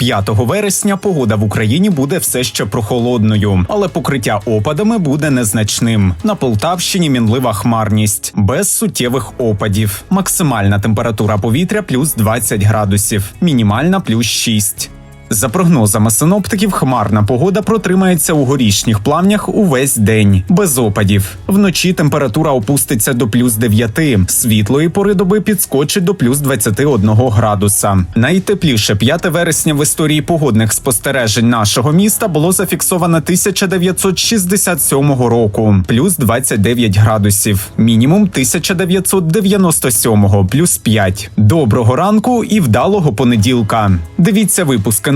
5 вересня погода в Україні буде все ще прохолодною, але покриття опадами буде незначним. На Полтавщині мінлива хмарність без суттєвих опадів. Максимальна температура повітря плюс 20 градусів, мінімальна плюс 6. За прогнозами синоптиків, хмарна погода протримається у горішніх плавнях увесь день, без опадів. Вночі температура опуститься до плюс 9, світлої пори доби підскочить до плюс 21 градуса. Найтепліше 5 вересня в історії погодних спостережень нашого міста було зафіксовано 1967 року, плюс 29 градусів, мінімум 1997 плюс 5. Доброго ранку і вдалого понеділка. Дивіться випуски